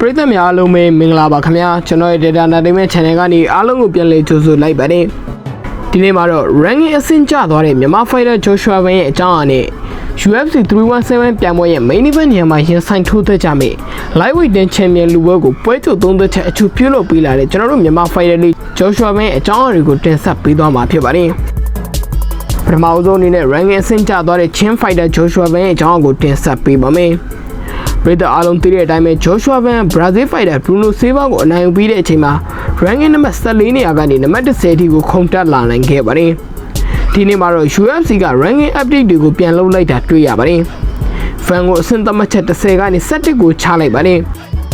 ပရိသတ်များအားလုံးပဲမင်္ဂလာပါခင်ဗျာကျွန်တော်ရဲ့ Data Entertainment Channel ကနေအားလုံးကိုပြန်လည်ကြိုဆိုလိုက်ပါတယ်ဒီနေ့မှာတော့ ranking အဆင့်ကျသွားတဲ့မြန်မာ fighter Joshua Van ရဲ့အကြောင်းအရာနဲ့ UFC 317ပြိုင်ပွဲရဲ့ main event နေရာမှာရင်ဆိုင်ထိုးသက်ကြမယ် lightweight တင် champion လူပွဲကိုပွဲချုပ်သုံးသက်ချက်အထူးပြုလုပ်ပေးလာတဲ့ကျွန်တော်တို့မြန်မာ fighter လေး Joshua Van ရဲ့အကြောင်းအရာတွေကိုတင်ဆက်ပေးသွားမှာဖြစ်ပါတယ်ပထမအဆုံးအနေနဲ့ ranking အဆင့်ကျသွားတဲ့ Chin Fighter Joshua Van ရဲ့အကြောင်းအရာကိုတင်ဆက်ပေးပါမယ် ပရိသတ်အားလုံးသိတဲ့အတိုင်းပဲ Joshua Van Brazil Fighter Bruno Silva ကိုအနိုင်ယူပြီးတဲ့အချိန်မှာ ranking နံပါတ်14နေရာကနေနံပါတ်10အထိကိုခုန်တက်လာနိုင်ခဲ့ပါတယ်။ဒီနေ့မှာတော့ UFC က ranking update တွေကိုပြန်လုပ်လိုက်တာတွေ့ရပါတယ်။ fan ကိုအဆင့်သတ်မှတ်ချက်10ကနေ17ကိုချလိုက်ပါတယ်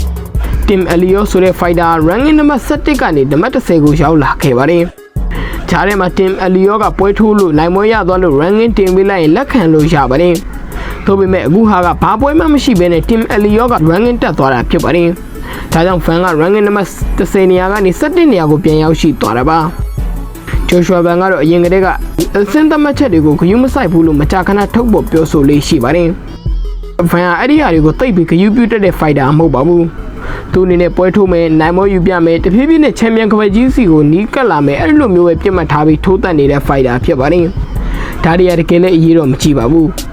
။ Tim Elliott ဆိုတဲ့ fighter ranking နံပါတ်17ကနေနံပါတ်10ကိုရောက်လာခဲ့ပါတယ်။ဂျားထဲမှာ Tim Elliott ကပွဲထိုးလို့နိုင်မွေးရသွားလို့ ranking တင်ပေးလိုက်ရင်လက်ခံလို့ရပါတယ်။ ထို့ပေမဲ့အခုဟာကဘာပွဲမှမရှိဘဲနဲ့ Tim Elliott က ranking တက်သွားတာဖြစ်ပါတယ်။ဒါကြောင့် fan က ranking နံပါတ်10နေရာကနေ17နေရာကိုပြန်ရောက်ရှိသွားတာပါ။ Joshua Van ကတော့အရင်ကတည်းကအစင်းသတ်မှတ်ချက်တွေကိုဂရုမစိုက်ဘူးလို့မကြာခဏထုတ်ပေါ်ပြောဆိုလေးရှိပါတယ်။ Van ကအဲ့ဒီအရာတွေကိုတိတ်ပြီးဂရုပြုတတ်တဲ့ fighter မဟုတ်ပါဘူး။သူအနေနဲ့ပွဲထိုးမယ်နိုင်မောယူပြမယ်တဖြည်းဖြည်းနဲ့ချန်ပီယံကပတ်ကြီးစီကိုနီးကပ်လာမယ်အဲ့လိုမျိုးပဲပြစ်မှတ်ထားပြီးထိုးတက်နေတဲ့ fighter ဖြစ်ပါတယ်။ဒါတွေကတကယ်လည်းအရေးတော့မကြည့်ပါဘူး။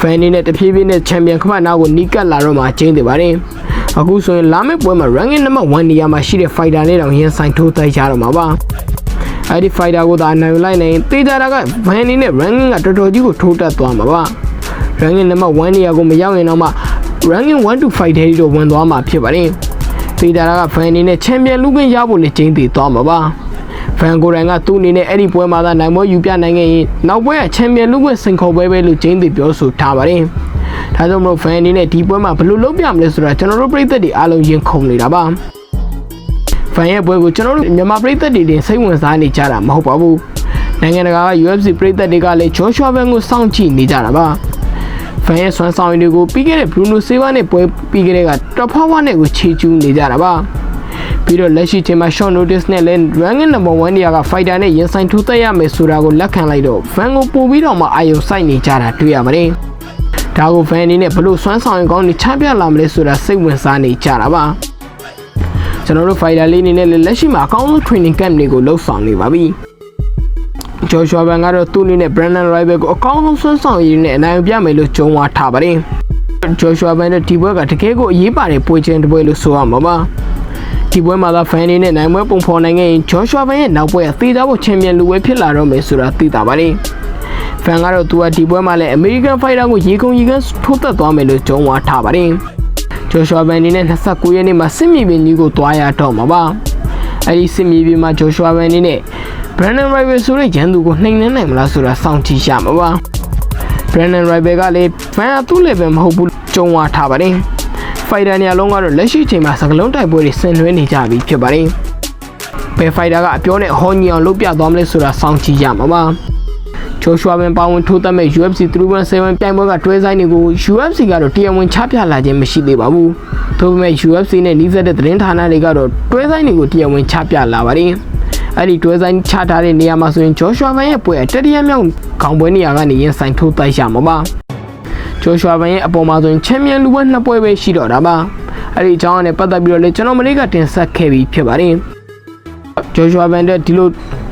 fan အနေနဲ့တဖြည်းဖြည်းနဲ့ချန်ပီယံကပတ်နာကိုနီးကပ်လာတော့မှကျင်းနေပါတယ်။အခုဆိုရင်လာမယ့်ပွဲမှာ ranking နံပါတ်1နေရာမှာရှိတဲ့ fighter နဲ့တောင်ရင်ဆိုင်ထိုးတိုက်ကြတော့မှာပါ။အဲ့ဒီ fighter ကိုသာနိုင်လိုက်နိုင်တေးကြတာက van အနေနဲ့ ranking ကတော်တော်ကြီးကိုထိုးတက်သွားမှာပါ။ ranking နံပါတ်1နေရာကိုမရောက်ရင်တော့မှ ranking 1 to 5ထဲတော့ဝင်သွားမှာဖြစ်ပါတယ်။တေးကြတာက van အနေနဲ့ champion လူခွင့်ရဖို့လည်းကျင်းတည်သွားမှာပါ။ van ကိုယ်တိုင်ကသူ့အနေနဲ့အဲ့ဒီပွဲမှာသာနိုင်ပွဲယူပြနိုင်ခဲ့ရင်နောက်ပွဲက champion လူခွင့်စင်ခေါ်ပွဲပဲလို့ကျင်းတည်ပြောဆိုထားပါတယ်။ဒါကြောင့်မလို့ fan အနေနဲ့ဒီပွဲမှာဘယ်လိုလုပ်ပြမလဲဆိုတာကျွန်တော်တို့ပြည်သက်တွေအားလုံးရင်ခုန်နေတာပါ။ fan ရဲ့ပွဲကိုကျွန်တော်တို့မြန်မာပြည်သက်တွေတင်စိတ်ဝင်စားနေကြတာမဟုတ်ပါဘူး။နိုင်ငံတကာက UFC ပြည်သက်တွေကလည်း Joshua Van ကိုစောင့်ကြည့်နေကြတာပါ။ fan ရဲ့ဆွမ်းဆောင်ရည်တွေကိုပြီးခဲ့တဲ့ Bruno Silva နဲ့ပွဲပြီးခဲ့တဲ့က Top 1နဲ့ကိုချီကျူးနေကြတာပါ။ ပြီးတော့လက်ရှိချိန်မှာ short notice နဲ့လည်း ranking number 1နေရာက fighter နဲ့ရင်ဆိုင်ထူးသက်ရမယ်ဆိုတာကိုလက်ခံလိုက်တော့ fan ကိုပို့ပြီးတော့မှအာရုံစိုက်နေကြတာတွေ့ရပါတယ်။ဒါကို fan အနေနဲ့ဘလို့စွမ်းဆောင်ရင်ကောင်းနေချပြလာမလဲဆိုတာစိတ်ဝင်စားနေကြတာပါ။ကျွန်တော်တို့ fighter လေးအနေနဲ့လည်းလက်ရှိမှာအကောင်းဆုံး training camp တွေကိုလှုပ်ဆောင်နေပါပြီ။ Joshua Van ကတော့သူ့အနေနဲ့ Brandon Rival ကိုအကောင်းဆုံးစွမ်းဆောင်ရည်နဲ့အနိုင်ပြမယ်လို့ကြုံဝါထားပါတယ်။ Joshua Van ရဲ့ဒီပွဲကတကယ်ကိုအရေးပါတဲ့ပွဲချင်းတစ်ပွဲလို့ဆိုရမှာပါ။ ဒီပွဲမှာသာ fan တွေနဲ့နိုင်ပွဲပုံဖော်နိုင်ခဲ့ရင် Joshua Van ရဲ့နောက်ပွဲအသေးသားဖို့ချန်ပီယံလူပွဲဖြစ်လာတော့မယ်ဆိုတာသိတာပါတယ်။ fan ကတော့သူကဒီပွဲမှာလည်း American Fighter ကိုရေကုန်ရေကန်းထိုးသက်သွားမယ်လို့ကြုံဝါထားပါတယ်။ Joshua Van အနေနဲ့29ရက်နေ့မှာစစ်မြေပြင်ကြီးကိုတွားရတော့မှာပါ။အဲဒီစစ်မြေပြင်မှာ Joshua Van အနေနဲ့ Brandon Rival ဆိုတဲ့ရန်သူကိုနှိမ်နှင်းနိုင်မလားဆိုတာစောင့်ကြည့်ရမှာပါ။ Brandon Rival ကလည်း fan အသူ့ level မဟုတ်ဘူးကြုံဝါထားပါတယ်။ fighter နေရာလုံးကတော့လက်ရှိချိန်မှာစကလုံးတိုက်ပွဲတွေဆင်နွှဲနေကြပြီဖြစ်ပါတယ်။ဘယ် fighter ကအပြောနဲ့ဟောညီအောင်လုပ်ပြသွားမလဲဆိုတာစောင့်ကြည့်ရမှာပါ။ Joshua Van ပါဝင်ထိုးသက်မဲ့ UFC 317ပြိုင်ပွဲကတွဲဆိုင်တွေကို UFC ကတော့တရားဝင်ချပြလာခြင်းမရှိသေးပါဘူး။ထို့ပေမဲ့ UFC နဲ့နှီးစပ်တဲ့သတင်းဌာနတွေကတော့တွဲဆိုင်တွေကိုတရားဝင်ချပြလာပါတယ်။အဲ့ဒီတွဲဆိုင်ချထားတဲ့နေရာမှာဆိုရင် Joshua Van ရဲ့ပွဲအတတိယမြောက်ခေါင်းပွဲနေရာကနေရင်ဆိုင်ထိုးတိုက်ရမှာပါ။ Joshua Van ရဲ့အပေါ်မှာဆိုရင်ချန်ပီယံလူပွဲနှစ်ပွဲပဲရှိတော့တာပါ။အဲ့ဒီအကြောင်းနဲ့ပတ်သက်ပြီးတော့လေကျွန်တော်မလေးကတင်ဆက်ခဲ့ပြီးဖြစ်ပါတယ်။ Joshua Van တဲ့ဒီလို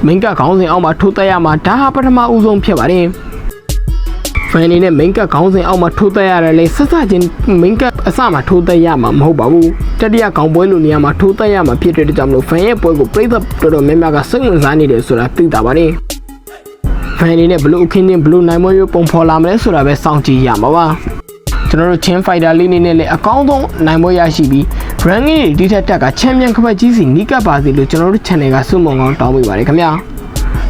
မင်းကခေါင်းစဉ်အောက်မှာထိုးတက်ရမှာဒါဟာပထမဦးဆုံးဖြစ်ပါတယ်။ fan အနေနဲ့ main ကခေါင်းစဉ်အောက်မှာထိုးတက်ရတယ်လေဆက်စချင်း main ကအစမှာထိုးတက်ရမှာမဟုတ်ပါဘူးတတိယခေါင်းပွဲလိုနေရာမှာထိုးတက်ရမှာဖြစ်တဲ့အတွက်ကြောင့်မလို့ fan ရဲ့ပွဲကိုပြိသက်တော်တော်များများကစိတ်ဝင်စားနေတယ်ဆိုတာသိတာပါတယ်။ fan အနေနဲ့ဘလို့အခင်းချင်းဘလို့နိုင်မွေးပုံဖော်လာမလဲဆိုတာပဲစောင့်ကြည့်ရမှာပါကျွန်တော်တို့ချင်း fighter လေးနေနဲ့လည်းအကောင်းဆုံးနိုင်ပွဲရရှိပြီး ranking ဒီထက်တက်ကချန်ပီယံကပတ်ကြီးစီနီးကပ်ပါစေလို့ကျွန်တော်တို့ channel ကစုမုံကောင်းတောင်းပေးပါတယ်ခင်ဗျာ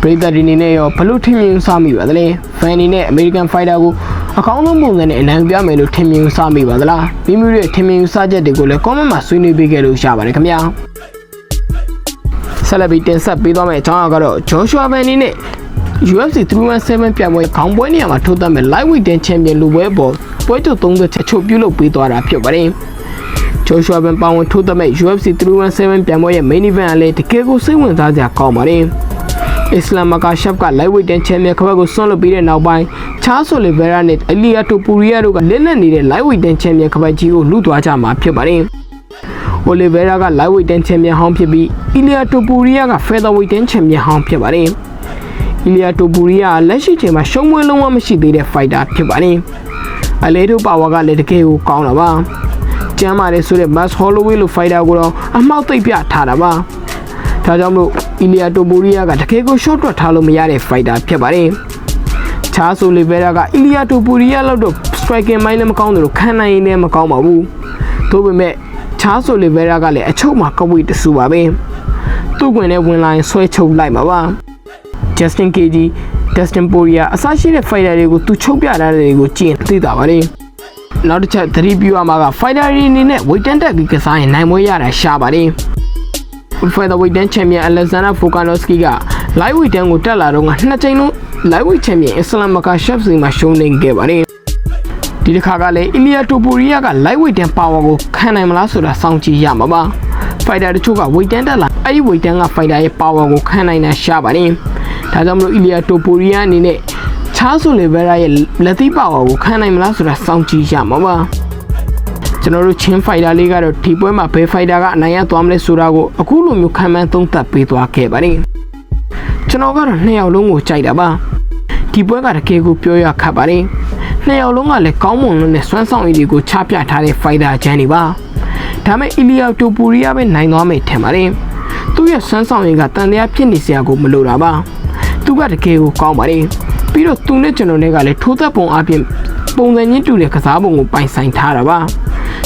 ပရိသတ်ဒီနေနဲ့ရောဘလို့ထင်မြင်စားမိပါသလဲ fan အနေနဲ့ American Fighter ကိုအကောင်းဆုံးပုံစံနဲ့အနိုင်ပြမယ်လို့ထင်မြင်စားမိပါသလားမိမိတို့ရဲ့ထင်မြင်စားချက်တွေကိုလည်း comment မှာဆွေးနွေးပေးခဲ့လို့ရပါတယ်ခင်ဗျာဆက်လက်ပြီးတင်ဆက်ပေးသွားမယ့်အကြောင်းအရာကတော့ Joshua Van အနေနဲ့ UFC 317ပြိုင်ပွဲခေါင်းပွဲနေရာမှာထိုးသက်မဲ့ lightweight တင် champion လူပွဲပေါ်ပွဲချုပ်30ချက်ချုပ်ပြုတ်လုပ်ပေးသွားတာဖြစ်ပါတယ်။ Joshua Van ပါဝင်ထိုးသက်မဲ့ UFC 317ပြိုင်ပွဲရဲ့ main event အလဲတကယ်ကိုစိတ်ဝင်စားစရာကောင်းပါတယ်။ Islam Makhachev က lightweight တင် champion ခဘက်ကိုဆွန့်လွတ်ပြီးတဲ့နောက်ပိုင်း Charles Oliveira နဲ့ Ilia Topuria တို့ကလက်နက်နေတဲ့ lightweight တင် champion ခဘက်ကြီးကိုလူသွားကြမှာဖြစ်ပါတယ်။ Oliveira က lightweight တန်းချန်ပီယံဟောင်းဖြစ်ပြီး Ilia Topuria က featherweight တန်းချန်ပီယံဟောင်းဖြစ်ပါတယ်။ Ilia Topuria ကလက်ရှိချိန်မှာရှုံးမွေးလုံးဝမရှိသေးတဲ့ fighter ဖြစ်ပါတယ်။အလေတို့ပါဝါကလည်းတကယ်ကိုကောင်းတာပါ။ကျမ်းမာတယ်ဆိုတဲ့ Max Holloway လို fighter ကိုတော့အမှောက်သိပ်ပြထားတာပါ။ဒါကြောင့်မလို့ Ilia Topuria ကတကယ်ကို short ထွက်ထားလို့မရတဲ့ fighter ဖြစ်ပါတယ်။ချာဆိုလီဗေရာကအီလီယာတိုပူရီယာလောက်တော့ striking မိုင်းလည်းမကောင်းတယ်လို့ခံနိုင်ရင်လည်းမကောင်းပါဘူး။သို့ပေမဲ့ချာဆိုလီဗေရာကလည်းအချုပ်မှာကဝိတဆူပါပဲ။သူ့ဝင်နဲ့ဝင်လာရင်ဆွဲချုပ်လိုက်မှာပါ။ Justin KG, Dustin Poirier အစရှိတဲ့ fighter တွေကိုသူချုပ်ပြထားတဲ့တွေကိုကြည့်ရင်သိတာပါလေ။နောက်တစ်ချက်သတိပြုရမှာက fighter တွေအနေနဲ့ weight တန်းတက်ပြီးကစားရင်နိုင်မွေးရတာရှာပါတယ်။ featherweight တန်းချန်ပီယံ Alexander Volkanovski က lightweight တန်းကိုတက်လာတော့ကနှစ်ကြိမ်လုံး lightweight ချန်ပီယံ Islam Makhachev စီမှာရှုံးနေခဲ့ပါတယ်။ဒီတစ်ခါကလည်း Ilia Topuria က lightweight တန်း power ကိုခံနိုင်မလားဆိုတာစောင့်ကြည့်ရမှာပါ။ fighter တချို့က weight တန်းတက်လာအဲ့ဒီ weight တန်းက fighter ရဲ့ power ကိုခံနိုင်တာရှာပါတယ်။ ဒါကြောင့်မလို့ Ilia Topuria အနေနဲ့ Charles Oliveira ရဲ့လက်သီး power ကိုခံနိုင်မလားဆိုတာစောင့်ကြည့်ရမှာပါ။ကျွန်တော်တို့ချင်းဖိုင်တာလေးကတော့ဒီပွဲမှာဘယ်ဖိုင်တာကအနိုင်ရသွားမလဲဆိုတာကိုအခုလိုမျိုးခံမှန်းသုံးသပ်ပေးသွားခဲ့ပါတယ်ကျွန်တော်ကတော့နှစ်ယောက်လုံးကိုကြိုက်တာပါဒီပွဲကတကယ်ကိုပြောရခတ်ပါတယ်နှစ်ယောက်လုံးကလည်းကောင်းမွန်လို့နဲ့စွမ်းဆောင်ရည်တွေကိုချပြထားတဲ့ဖိုင်တာချန်တွေပါဒါမဲ့အီလီယာတိုပူရီယာပဲနိုင်သွားမယ်ထင်ပါတယ်သူ့ရဲ့စွမ်းဆောင်ရည်ကတန်တရားဖြစ်နေစရာကိုမလိုတာပါ သူကတကယ်ကိုကောင်းပါတယ်ပြီးတော့သူနဲ့ကျွန်တော်နဲ့ကလည်းထိုးသက်ပုံအပြင်ပုံစံချင်းတူတဲ့ကစားပုံကိုပိုင်ဆိုင်ထားတာပါ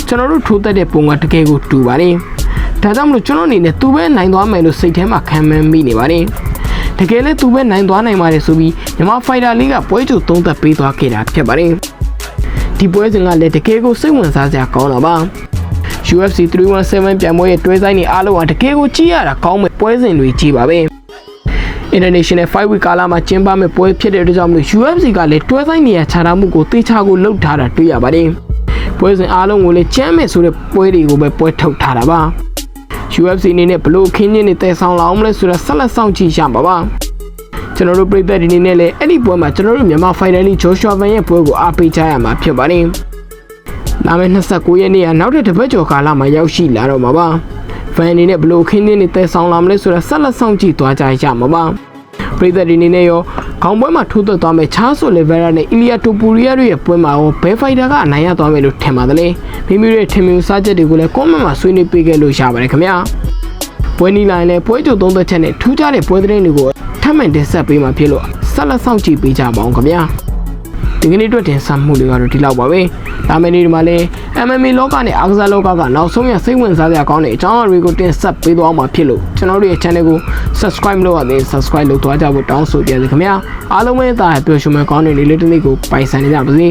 ကျွန်တော်တို့ထိုးသက်တဲ့ပုံကတကယ်ကိုတူပါတယ်ဒါကြောင့်မလို့ကျွန်တော်အနေနဲ့သူပဲနိုင်သွားမယ်လို့စိတ်ထဲမှာခံမှန်းမိနေပါတယ်တကယ်လည်းသူပဲနိုင်သွားနိုင်ပါတယ်ဆိုပြီးမြန်မာဖိုင်တာလေးကပွဲချုပ်သုံးသက်ပေးသွားခဲ့တာဖြစ်ပါတယ်ဒီပွဲစဉ်ကလည်းတကယ်ကိုစိတ်ဝင်စားစရာကောင်းတာပါ UFC 317ပြိုင်ပွဲရဲ့တွဲဆိုင်နေအားလုံးဟာတကယ်ကိုကြည့်ရတာကောင်းမဲ့ပွဲစဉ်တွေကြီးပါပဲ International Fight Week ကာလမှာကျင်းပမဲ့ပွဲဖြစ်တဲ့အတွက်ကြောင့်မလို့ UFC ကလည်းတွဲဆိုင်နေရခြားထားမှုကိုတေချာကိုလှုပ်ထားတာတွေ့ရပါတယ်ပွဲစဉ်အားလုံးကိုလည်းကျမ်းမဲ့ဆိုတဲ့ပွဲတွေကိုပဲပွဲထုတ်ထားတာပါ UFC အနေနဲ့ဘလို့ခင်းချင်းတွေတည်ဆောင်လာအောင်မလဲဆိုတာဆက်လက်စောင့်ကြည့်ရမှာပါကျွန်တော်တို့ပြည်သက်ဒီနေ့နဲ့လည်းအဲ့ဒီပွဲမှာကျွန်တော်တို့မြန်မာ finally Joshua Van ရဲ့ပွဲကိုအားပေးကြရမှာဖြစ်ပါတယ်လာမယ့်29ရက်နေ့ကနောက်ထပ်တစ်ပတ်ကျော်ကာလမှာရောက်ရှိလာတော့မှာပါ ဖန်အနေနဲ့ဘလို့ခင်းချင်းတွေတည်ဆောင်လာမလဲဆိုတာဆက်လက်စောင့်ကြည့်သွားကြရမှာပါပြည်သက်ဒီနေ့နဲ့ရောခေါင်းပွဲမှာထိုးသက်သွားမဲ့ချားဆိုလီဗေရာနဲ့အီလီယာတိုပူရီယာတို့ရဲ့ပွဲမှာရောဘယ်ဖိုက်တာကအနိုင်ရသွားမယ်လို့ထင်ပါတယ်မိမိတို့ရဲ့ထင်မြင်စားချက်တွေကိုလည်း comment မှာဆွေးနွေးပေးခဲ့လို့ရပါတယ်ခင်ဗျာပွဲနီလိုင်းနဲ့ပွဲကြိုသုံးသက်ချက်နဲ့ထူးခြားတဲ့ပွဲသတင်းတွေကိုထပ်မံတင်ဆက်ပေးမှာဖြစ်လို့ဆက်လက်စောင့်ကြည့်ပေးကြပါအောင်ခင်ဗျာ ဒီကနေ့အတွက်တင်ဆက်မှုတွေကတော့ဒီလောက်ပါပဲဒါမယ့်နေ့ဒီမှာလည်း MMA လောကနဲ့အားကစားလောကကနောက်ဆုံးရစိတ်ဝင်စားစရာကောင်းတဲ့အကြောင်းအရာတွေကိုတင်ဆက်ပေးသွားမှာဖြစ်လို့ကျွန်တော်တို့ရဲ့ channel ကို subscribe လုပ်ရသေး subscribe လုပ်သွားကြဖို့တောင်းဆိုကြပါခင်ဗျာအားလုံးပဲသာပျော်ရွှင်မဲ့ကောင်းတဲ့နေ့လေးတစ်နေ့ကိုပိုင်ဆိုင်နေကြပါစေ